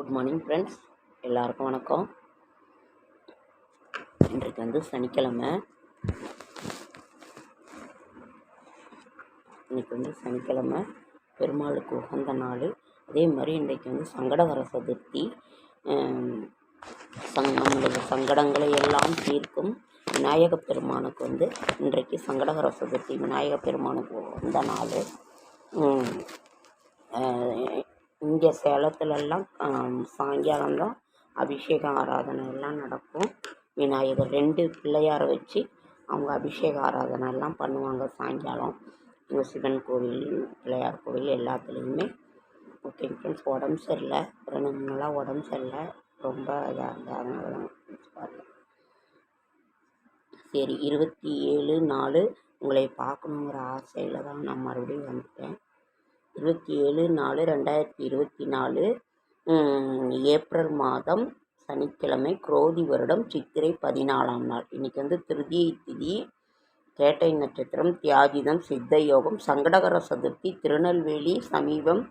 Good morning friends எல்லாருக்கும் வணக்கம். இன்றைக்கு வந்து சனிக்கிழமை. இன்றைக்கி வந்து சனிக்கிழமை பெருமாளுக்கு உகந்த நாள். அதே மாதிரி இன்றைக்கு வந்து சங்கடகர சதுர்த்தி சங் நம்மளுடைய சங்கடங்களை எல்லாம் தீர்க்கும் விநாயக பெருமானுக்கு வந்து இன்றைக்கு சங்கடகர சதுர்த்தி விநாயக பெருமானுக்கு உகந்த நாள். இங்கே சேலத்துலலாம் சாயங்காலம் தான் அபிஷேகம் ஆராதனை எல்லாம் நடக்கும். விநாயகர் ரெண்டு பிள்ளையாரை வச்சு அவங்க அபிஷேக ஆராதனை எல்லாம் பண்ணுவாங்க சாயங்காலம். இங்கே சிவன் கோவில் பிள்ளையார் கோவில் எல்லாத்துலேயுமே. ஓகே ஃப்ரெண்ட்ஸ் உடம்பு சரியில்லை. ரெண்டு மூணு நாளாக உடம்பு சரியில்லை. ரொம்ப இதாக இருந்தது அதனால தான் பாருங்கள் சரி இருபத்தி ஏழு நாலு உங்களை பார்க்கணுங்கிற ஆசையில் தான் நான் மறுபடியும் வந்துட்டேன். இருபத்தி ஏழு நாலு ரெண்டாயிரத்தி இருபத்தி நாலு ஏப்ரல் மாதம் சனிக்கிழமை குரோதி வருடம் சித்திரை பதினாலாம் நாள். இன்றைக்கி வந்து திருதியை திதி கேட்டை நட்சத்திரம் தியாகிதம் சித்த யோகம் சங்கடகர சதுர்த்தி திருநெல்வேலி சமீபம்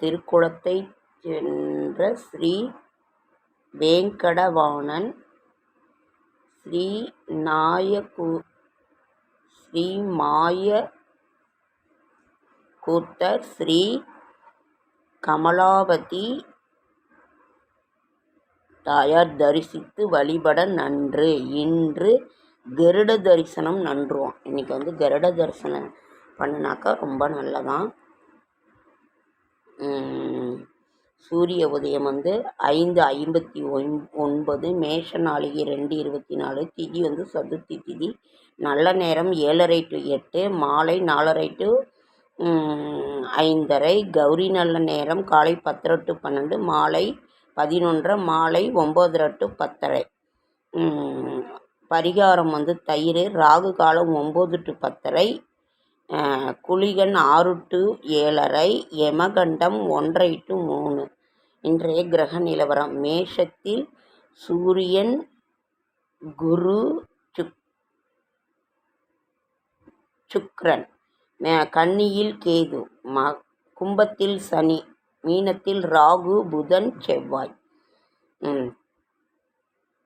திருக்குளத்தை சென்ற ஸ்ரீ வேங்கடவாணன் ஸ்ரீ நாயகு ஸ்ரீ மாய கூத்தர் ஸ்ரீ கமலாவதி தாயார் தரிசித்து வழிபட நன்று. இன்று கருட தரிசனம் நன்றுவோம் இன்னைக்கு வந்து கருட தரிசனம் பண்ணினாக்கா ரொம்ப நல்லதான். சூரிய உதயம் வந்து ஐந்து ஐம்பத்தி ஒன் ஒன்பது மேஷ நாளிகை ரெண்டு இருபத்தி நாலு திதி வந்து சதுர்த்தி திதி. நல்ல நேரம் ஏழரை டு எட்டு மாலை நாலரை டு ஐந்தரை. கௌரி நல்ல நேரம். காலை பத்தரை டு பன்னெண்டு. மாலை பதினொன்றரை. மாலை ஒம்போதரை டு பத்தரை பரிகாரம் வந்து தயிர் ராகு காலம் ஒம்பது டு பத்தரை குளிகன் ஆறு டு ஏழரை. யமகண்டம் ஒன்றரை டு மூணு. இன்றைய கிரக நிலவரம். மேஷத்தில் சூரியன் குரு சுக் சுக்ரன். கன்னியில் கேது ம கும்பத்தில் சனி மீனத்தில் ராகு புதன் செவ்வாய்.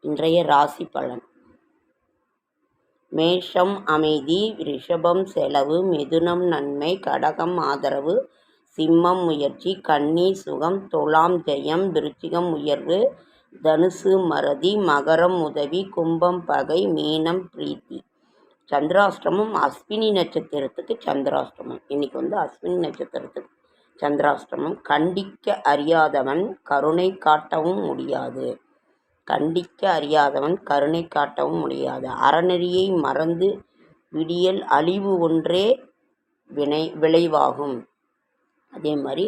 இன்றைய ராசி பலன். மேஷம் அமைதி ரிஷபம் செலவு மிதுனம் நன்மை கடகம் ஆதரவு சிம்மம் முயற்சி கன்னி சுகம் துலாம் ஜெயம் விருச்சிகம் உயர்வு தனுசு மறதி மகரம் உதவி கும்பம் பகை மீனம் பிரீத்தி. சந்திராஷ்டமம் அஸ்வினி நட்சத்திரத்துக்கு சந்திராஷ்டமம். இன்னைக்கு வந்து அஸ்வினி நட்சத்திரத்துக்கு சந்திராஷ்டமம். கண்டிக்க அறியாதவன் கருணை காட்டவும் முடியாது. கண்டிக்க அறியாதவன் கருணை காட்டவும் முடியாது. அறநெறியை மறந்து விடியல் அழிவு ஒன்றே வினை விளைவாகும். அதே மாதிரி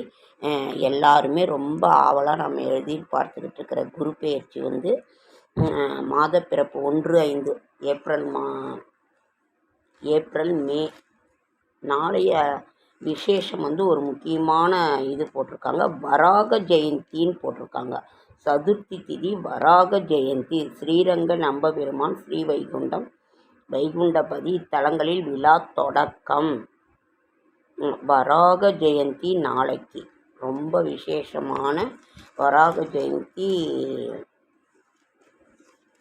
எல்லாருமே ரொம்ப ஆவலாக நம்ம எழுதி பார்த்துக்கிட்டு இருக்கிற குரு பெயர்ச்சி வந்து அஹ், மாதப்பிறப்பு ஒன்று ஐந்து ஏப்ரல் மா ஏப்ரல் மே. நாளைய விசேஷம் வந்து ஒரு முக்கியமான இது போட்டிருக்காங்க. வராக ஜெயந்தின்னு போட்டிருக்காங்க. சதுர்த்தி திதி வராக ஜெயந்தி. ஸ்ரீரங்க நம்பபெருமான் ஸ்ரீ வைகுண்டம் வைகுண்டபதி இத்தலங்களில் விழா தொடக்கம். வராக ஜெயந்தி நாளைக்கு. ரொம்ப விசேஷமான வராக ஜெயந்தி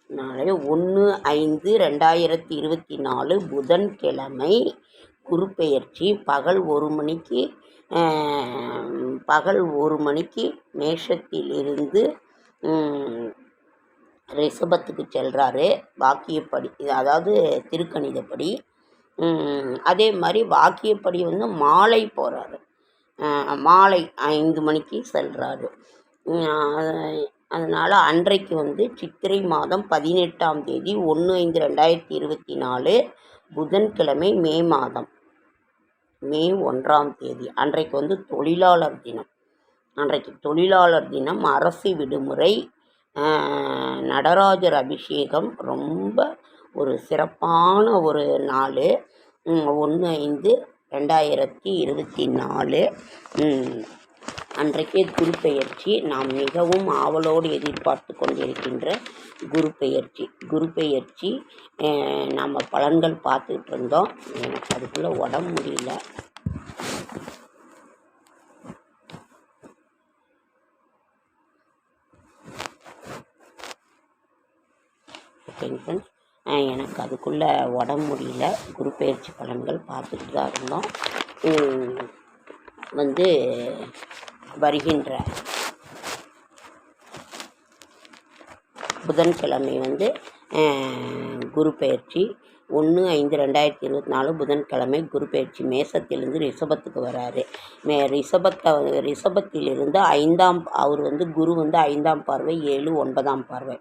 நாளை ஒன்று ஐந்து ரெண்டாயிரத்தி இருபத்தி நாலு புதன்கிழமை குரு பகல் ஒரு மணிக்கு பகல் ஒரு மணிக்கு மேஷத்திலிருந்து ரிஷபத்துக்கு செல்கிறாரு வாக்கியப்படி அதாவது திருக்கணிதப்படி. அதே மாதிரி வாக்கியப்படி வந்து மாலை போகிறாரு மாலை ஐந்து மணிக்கு செல்கிறாரு அதனால் அன்றைக்கு வந்து சித்திரை மாதம் பதினெட்டாம் தேதி ஒன்று ஐந்து ரெண்டாயிரத்தி இருபத்தி நாலு புதன்கிழமை மே மாதம். மே ஒன்றாம் தேதி. அன்றைக்கு வந்து தொழிலாளர் தினம். அன்றைக்கு தொழிலாளர் தினம் அரசு விடுமுறை நடராஜர் அபிஷேகம் ரொம்ப ஒரு சிறப்பான ஒரு நாள். ஒன்று ஐந்து ரெண்டாயிரத்தி இருபத்தி நாலு. அன்றைக்கே குரு பெயர்ச்சி நாம் மிகவும் ஆவலோடு எதிர்பார்த்து கொண்டிருக்கின்ற குரு பெயர்ச்சி குரு பெயர்ச்சி நாம் பலன்கள் பார்த்துக்கிட்டு இருந்தோம். எனக்கு அதுக்குள்ளே உடம்பு முடியல. ஓகேங்க ஃப்ரெண்ட்ஸ் எனக்கு அதுக்குள்ளே உடம்பு முடியல. குரு பயிற்சி பலன்கள் பார்த்துட்டு தான் இருந்தோம். வந்து வருகின்ற புதன்கிழமை வந்து குரு பயிற்சி ஒன்று ஐந்து ரெண்டாயிரத்தி இருபத்தி நாலு புதன்கிழமை குரு பயிற்சி மேசத்திலிருந்து ரிஷபத்துக்கு வராரு. மே ரிஷபத்தை ரிஷபத்திலிருந்து ஐந்தாம் அவர் வந்து குரு வந்து ஐந்தாம் பார்வை ஏழு ஒன்பதாம் பார்வை.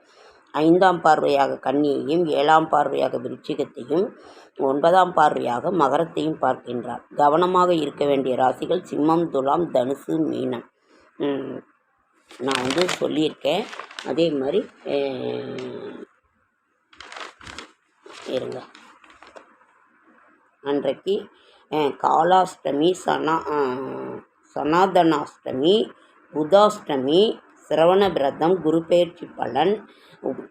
ஐந்தாம் பார்வையாக கன்னியையும் ஏழாம் பார்வையாக விருச்சிகத்தையும் ஒன்பதாம் பார்வையாக மகரத்தையும் பார்க்கின்றார். கவனமாக இருக்க வேண்டிய ராசிகள் சிம்மம் துலாம் தனுசு மீனம். நான் வந்து சொல்லியிருக்கேன். அதே மாதிரி இருங்க. அன்றைக்கு காலாஷ்டமி சனா சனாதனாஷ்டமி புதாஷ்டமி சிரவண விரதம் குரு பெயர்ச்சி பலன்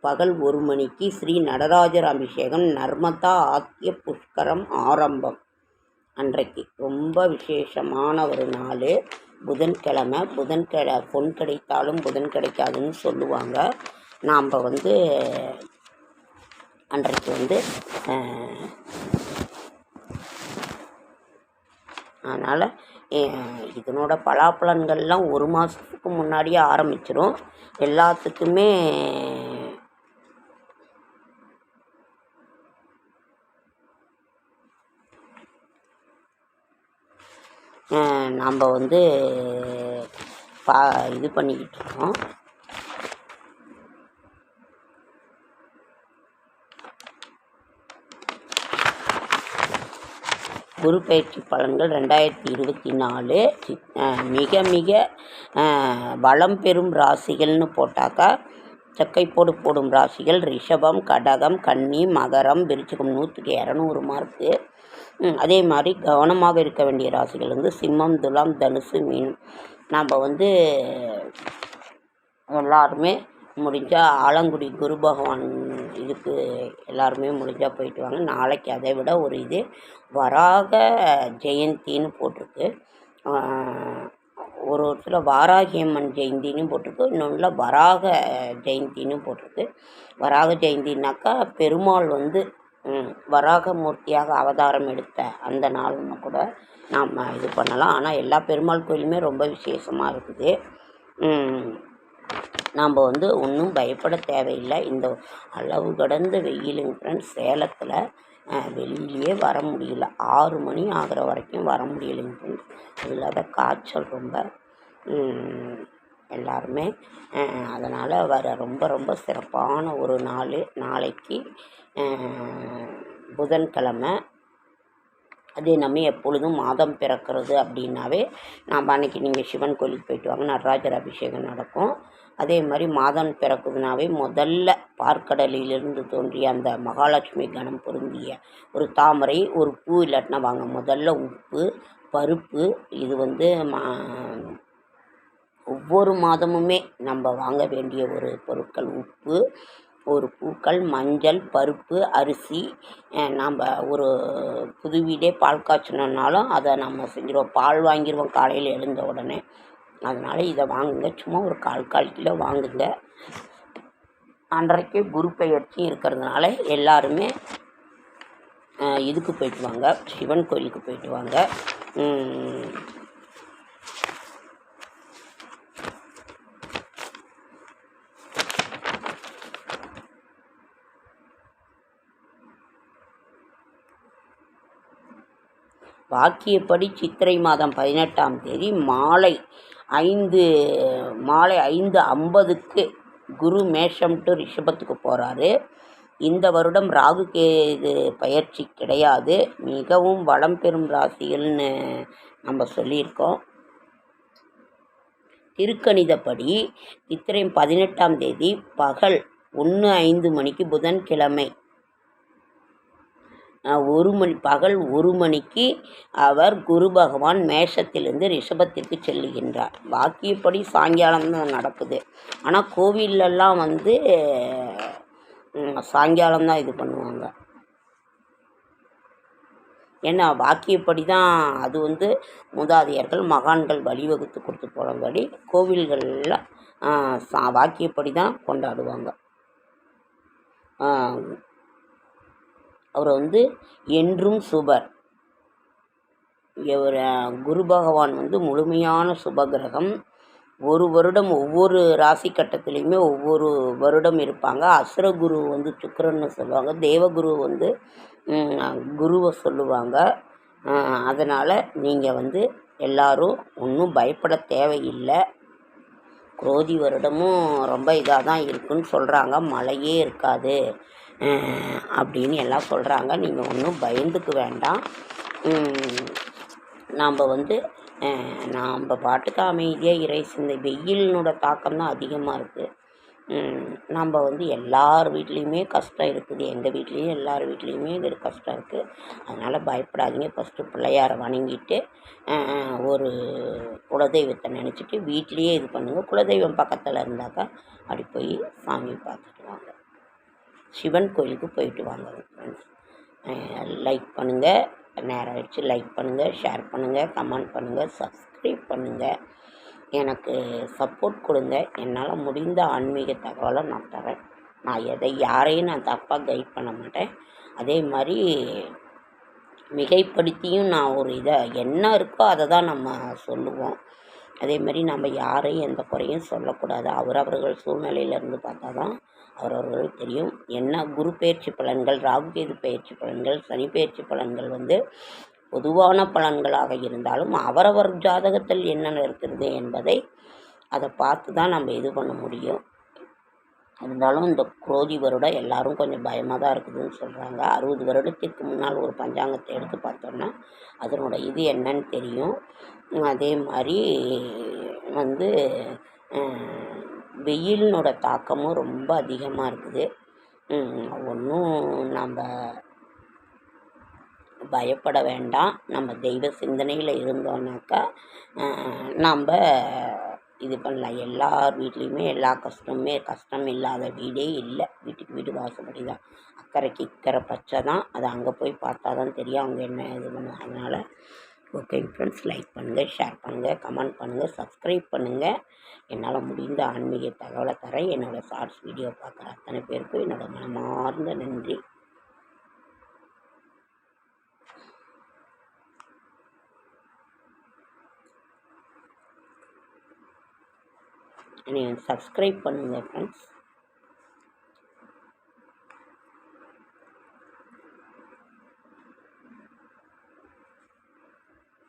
பகல் ஒரு மணிக்கு ஸ்ரீ நடராஜர் அபிஷேகம் நர்மதா ஆத்திய புஷ்கரம் ஆரம்பம். அன்றைக்கு ரொம்ப விசேஷமான ஒரு நாள். புதன்கிழமை புதன்கிழ பொன் கிடைத்தாலும் புதன் கிடைக்காதுன்னு சொல்லுவாங்க. நாம் வந்து அன்றைக்கு வந்து அதனால் இதனோட பலாப்பலன்கள்லாம் ஒரு மாதத்துக்கு முன்னாடியே ஆரம்பிச்சிடும் எல்லாத்துக்குமே நாம் வந்து பா இது பண்ணிக்கிட்டு இருக்கோம். குரு பயிற்சி பலன்கள் ரெண்டாயிரத்தி இருபத்தி நாலு. மிக மிக அஹ், வளம் பெறும் ராசிகள்னு போட்டாக்கா செக்கைப்போடு போடும் ராசிகள் ரிஷபம் கடகம் கன்னி மகரம் விருச்சிகம் நூற்றுக்கு இரநூறு மார்க்கு அதே மாதிரி கவனமாக இருக்க வேண்டிய ராசிகள் வந்து சிம்மம் துலாம் தனுசு மீனம். நாம் வந்து எல்லாருமே முடிஞ்சால் ஆலங்குடி குரு பகவான் இதுக்கு எல்லாருமே முடிஞ்சால் போயிட்டு வாங்க. நாளைக்கு அதை விட ஒரு இது வராக ஜெயந்தின்னு போட்டிருக்கு. ஒரு இடத்துல வாராகியம்மன் ஜெயந்தின்னு போட்டிருக்கு. இன்னொன்றில் வராக ஜெயந்தின்னு போட்டிருக்கு. வராக ஜெயந்தின்னாக்கா பெருமாள் வந்து வராக மூர்த்தியாக அவதாரம் எடுத்த அந்த நாள்னு கூட நாம் இது பண்ணலாம். ஆனால் எல்லா பெருமாள் கோயிலுமே ரொம்ப விசேஷமாக இருக்குது. நாம் வந்து ஒன்றும் பயப்பட தேவையில்லை. இந்த அளவு கடந்த வெயிலுங்க ஃப்ரெண்ட்ஸ் சேலத்தில் வெளியிலேயே வர முடியல. ஆறு மணி ஆகிற வரைக்கும் வர முடியலைங்க ஃப்ரெண்ட்ஸ் அது இல்லாத காய்ச்சல் ரொம்ப. எல்லாருமே அதனால் வர ரொம்ப ரொம்ப சிறப்பான ஒரு நாள் நாளைக்கு அஹ், புதன்கிழமை அதே நம்ம எப்பொழுதும் மாதம் பிறக்கிறது அப்படின்னாவே நாம் அன்னைக்கு நீங்கள் சிவன் கோயிலுக்கு போயிட்டு வாங்க நடராஜர் அபிஷேகம் நடக்கும். அதே மாதிரி மாதம் பிறக்குதுனாவே முதல்ல பார்க்கடலிலிருந்து தோன்றிய அந்த மகாலட்சுமி கணம் பொருந்திய ஒரு தாமரை ஒரு பூ இல்லாட்டினா வாங்க முதல்ல உப்பு பருப்பு இது வந்து மா ஒவ்வொரு மாதமுமே நம்ம வாங்க வேண்டிய ஒரு பொருட்கள் உப்பு ஒரு பூக்கள் மஞ்சள் பருப்பு அரிசி நம்ம ஒரு புது வீடே பால் காய்ச்சணுன்னாலும் அதை நம்ம செஞ்சுருவோம். பால் வாங்கிடுவோம் காலையில் எழுந்த உடனே. அதனால் இதை வாங்குங்க. சும்மா ஒரு கால் கால் கிலோ வாங்குங்க. அன்றைக்கு குரு பெயர்ச்சி இருக்கிறதுனால எல்லாருமே இதுக்கு போயிட்டு வாங்க. சிவன் கோயிலுக்கு போயிட்டு வாங்க. வாக்கியப்படி சித்திரை மாதம் பதினெட்டாம் தேதி மாலை ஐந்து மாலை ஐந்து ஐம்பதுக்கு குரு மேஷம் டு ரிஷபத்துக்கு போகிறாரு இந்த வருடம் ராகு கேது பயிற்சி கிடையாது. மிகவும் வளம் பெறும் ராசிகள்னு நம்ம சொல்லியிருக்கோம். திருக்கணிதப்படி சித்திரை பதினெட்டாம் தேதி பகல் ஒன்று ஐந்து மணிக்கு புதன்கிழமை ஒரு மணி பகல் ஒரு மணிக்கு அவர் குரு பகவான் மேஷத்திலிருந்து ரிஷபத்திற்கு செல்லுகின்றார். வாக்கியப்படி சாயங்காலம் தான் நடக்குது. ஆனால் கோவில்லெல்லாம் வந்து சாயங்காலம் தான் இது பண்ணுவாங்க. ஏன்னா வாக்கியப்படி தான் அது வந்து மூதாதையர்கள் மகான்கள் வழிவகுத்து கொடுத்து போனபடி கோவில்களில் சா வாக்கியப்படி தான் கொண்டாடுவாங்க. அவர் வந்து என்றும் சுபர். இவர் குரு பகவான் வந்து முழுமையான சுபகிரகம். ஒரு வருடம் ஒவ்வொரு ராசி கட்டத்துலேயுமே ஒவ்வொரு வருடம் இருப்பாங்க. அசுர குரு வந்து சுக்கரன்னு சொல்லுவாங்க. தேவகுரு வந்து குருவை சொல்லுவாங்க. அதனால் நீங்கள் வந்து எல்லோரும் ஒன்றும் பயப்பட தேவையில்லை. குரோதி வருடமும் ரொம்ப இதாக தான் இருக்குன்னு சொல்கிறாங்க மழையே இருக்காது. அப்படின்னு எல்லாம் சொல்கிறாங்க நீங்கள் ஒன்றும் பயந்துக்க வேண்டாம். நாம் வந்து நாம் பாட்டுக்கு அமைதியாக இறை சிந்தை வெயிலினோட தாக்கம் தான் அதிகமாக இருக்குது நம்ம வந்து எல்லார் வீட்லேயுமே கஷ்டம் இருக்குது. எங்கள் வீட்லேயும் எல்லார் வீட்லேயுமே இது கஷ்டம் இருக்குது அதனால் பயப்படாதீங்க. ஃபஸ்ட்டு பிள்ளையாரை வணங்கிட்டு ஒரு குலதெய்வத்தை நினச்சிட்டு வீட்லேயே இது பண்ணுங்கள் குலதெய்வம் பக்கத்தில் இருந்தாக்கா அப்படி போய் சாமி பார்த்துட்டு வாங்க. சிவன் கோயிலுக்கு போயிட்டு வாங்க ஃப்ரெண்ட்ஸ் லைக் பண்ணுங்கள் நேரம் ஆகிடுச்சு லைக் பண்ணுங்கள் ஷேர் பண்ணுங்கள் கமெண்ட் பண்ணுங்கள் சப்ஸ்கிரைப் பண்ணுங்கள் எனக்கு சப்போர்ட் கொடுங்க. என்னால் முடிந்த ஆன்மீக தகவலை நான் தரேன். நான் எதை யாரையும் நான் தப்பாக கைட் பண்ண மாட்டேன். அதே மாதிரி மிகைப்படுத்தியும் நான் ஒரு இதை என்ன இருக்கோ அதை தான் நம்ம சொல்லுவோம். அதே மாதிரி நம்ம யாரையும் எந்த குறையும் சொல்லக்கூடாது. அவரவர்கள் சூழ்நிலையிலேருந்து பார்த்தா தான் அவரவர்கள் தெரியும். என்ன குரு பயிற்சி பலன்கள் ராகுகேது பயிற்சி பலன்கள் சனி பயிற்சி பலன்கள் வந்து பொதுவான பலன்களாக இருந்தாலும் அவரவர் ஜாதகத்தில் என்னென்ன இருக்கிறது என்பதை அதை பார்த்து தான் நம்ம இது பண்ண முடியும். இருந்தாலும் இந்த குரோதி வருடம் எல்லாரும் கொஞ்சம் பயமாக தான் இருக்குதுன்னு சொல்கிறாங்க அறுபது வருடத்திற்கு முன்னால் ஒரு பஞ்சாங்கத்தை எடுத்து பார்த்தோன்னா அதனோட இது என்னன்னு தெரியும். அதே மாதிரி வந்து வெயிலினோட தாக்கமும் ரொம்ப அதிகமாக இருக்குது. ஒன்றும் நம்ம பயப்பட வேண்டாம். நம்ம தெய்வ சிந்தனையில் இருந்தோன்னாக்கா நம்ம இது பண்ணலாம். எல்லார் வீட்லேயுமே எல்லா கஷ்டமுமே கஷ்டம் இல்லாத வீடே இல்லை. வீட்டுக்கு வீடு வாசப்படி தான் அக்கறைக்கு இக்கரை பச்சை தான். அது அங்கே போய் பார்த்தா தான் தெரியும். அவங்க என்ன இது பண்ணுவாங்க. அதனால் ஓகே ஃப்ரெண்ட்ஸ். லைக் பண்ணுங்கள் ஷேர் பண்ணுங்கள் கமெண்ட் பண்ணுங்கள் சப்ஸ்கிரைப் பண்ணுங்கள் என்னால் முடிந்த ஆன்மீக தகவலை தரேன். என்னோடய ஷார்ட்ஸ் வீடியோ பார்க்குற அத்தனை பேருக்கும் என்னோடய மனமார்ந்த நன்றி. நீங்கள் சப்ஸ்கிரைப் பண்ணுங்கள் ஃப்ரெண்ட்ஸ்.